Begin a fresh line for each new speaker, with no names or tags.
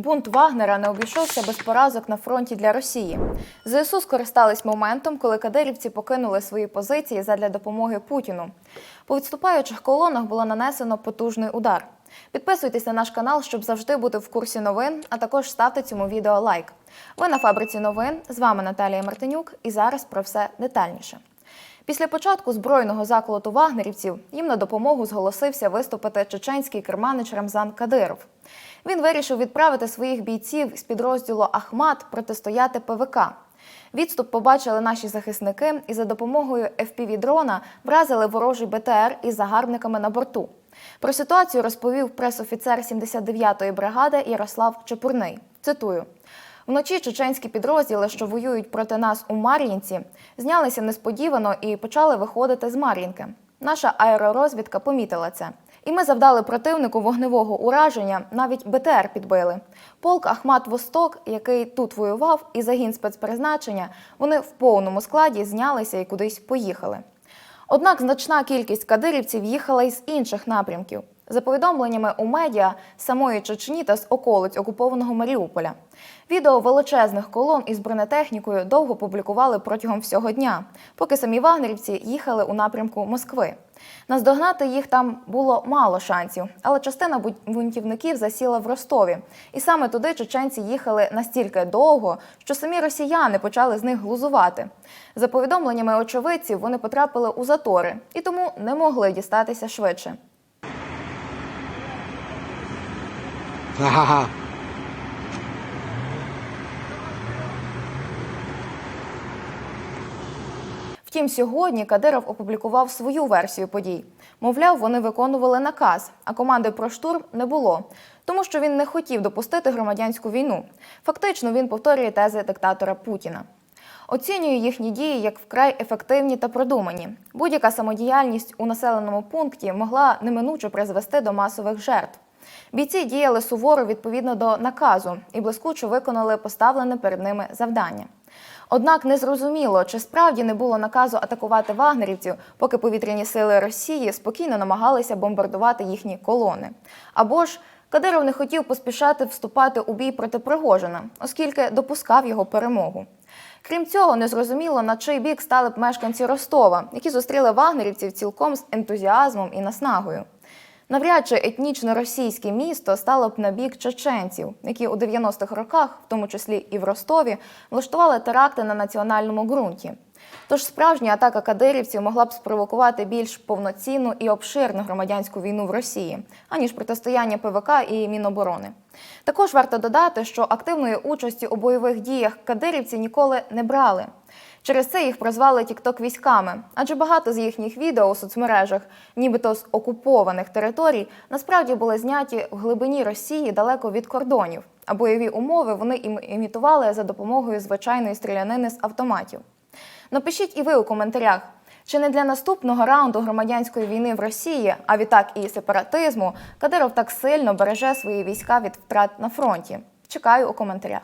Бунт Вагнера не обійшовся без поразок на фронті для Росії. ЗСУ скористались моментом, коли кадирівці покинули свої позиції задля допомоги Путіну. По відступаючих колонах було нанесено потужний удар. Підписуйтесь на наш канал, щоб завжди бути в курсі новин, а також ставте цьому відео лайк. Ви на фабриці новин. З вами Наталія Мартинюк, і зараз про все детальніше. Після початку збройного заколоту вагнерівців їм на допомогу зголосився виступити чеченський керманич Рамзан Кадиров. Він вирішив відправити своїх бійців з підрозділу Ахмат протистояти ПВК. Відступ побачили наші захисники і за допомогою FPV-дрона вразили ворожий БТР із загарбниками на борту. Про ситуацію розповів пресофіцер 79-ї бригади Ярослав Чепурний. Цитую. Вночі чеченські підрозділи, що воюють проти нас у Мар'їнці, знялися несподівано і почали виходити з Мар'їнки. Наша аеророзвідка помітила це. І ми завдали противнику вогневого ураження, навіть БТР підбили. Полк Ахмат Восток, який тут воював, і загін спецпризначення, вони в повному складі знялися і кудись поїхали. Однак значна кількість кадирівців їхала із інших напрямків. За повідомленнями у медіа самої Чечні та з околиць окупованого Маріуполя. Відео величезних колон із бронетехнікою довго публікували протягом всього дня, поки самі вагнерівці їхали у напрямку Москви. Наздогнати їх там було мало шансів, але частина бунтівників засіла в Ростові. І саме туди чеченці їхали настільки довго, що самі росіяни почали з них глузувати. За повідомленнями очевидців, вони потрапили у затори і тому не могли дістатися швидше. Втім, сьогодні Кадиров опублікував свою версію подій. Мовляв, вони виконували наказ, а команди про штурм не було, тому що він не хотів допустити громадянську війну. Фактично, він повторює тези диктатора Путіна. Оцінюю їхні дії як вкрай ефективні та продумані. Будь-яка самодіяльність у населеному пункті могла неминуче призвести до масових жертв. Бійці діяли суворо відповідно до наказу і блискуче виконали поставлене перед ними завдання. Однак незрозуміло, чи справді не було наказу атакувати вагнерівців, поки повітряні сили Росії спокійно намагалися бомбардувати їхні колони. Або ж Кадиров не хотів поспішати вступати у бій проти Пригожина, оскільки допускав його перемогу. Крім цього, незрозуміло, на чий бік стали б мешканці Ростова, які зустріли вагнерівців цілком з ентузіазмом і наснагою. Навряд чи етнічно російське місто стало б на бік чеченців, які у 90-х роках, в тому числі і в Ростові, влаштували теракти на національному ґрунті. Тож справжня атака кадирівців могла б спровокувати більш повноцінну і обширну громадянську війну в Росії, аніж протистояння ПВК і Міноборони. Також варто додати, що активної участі у бойових діях кадирівці ніколи не брали. Через це їх прозвали тікток військами, адже багато з їхніх відео у соцмережах, нібито з окупованих територій, насправді були зняті в глибині Росії далеко від кордонів, а бойові умови вони ім- імітували за допомогою звичайної стрілянини з автоматів. Напишіть і ви у коментарях, чи не для наступного раунду громадянської війни в Росії, а відтак і сепаратизму, Кадиров так сильно береже свої війська від втрат на фронті. Чекаю у коментарях.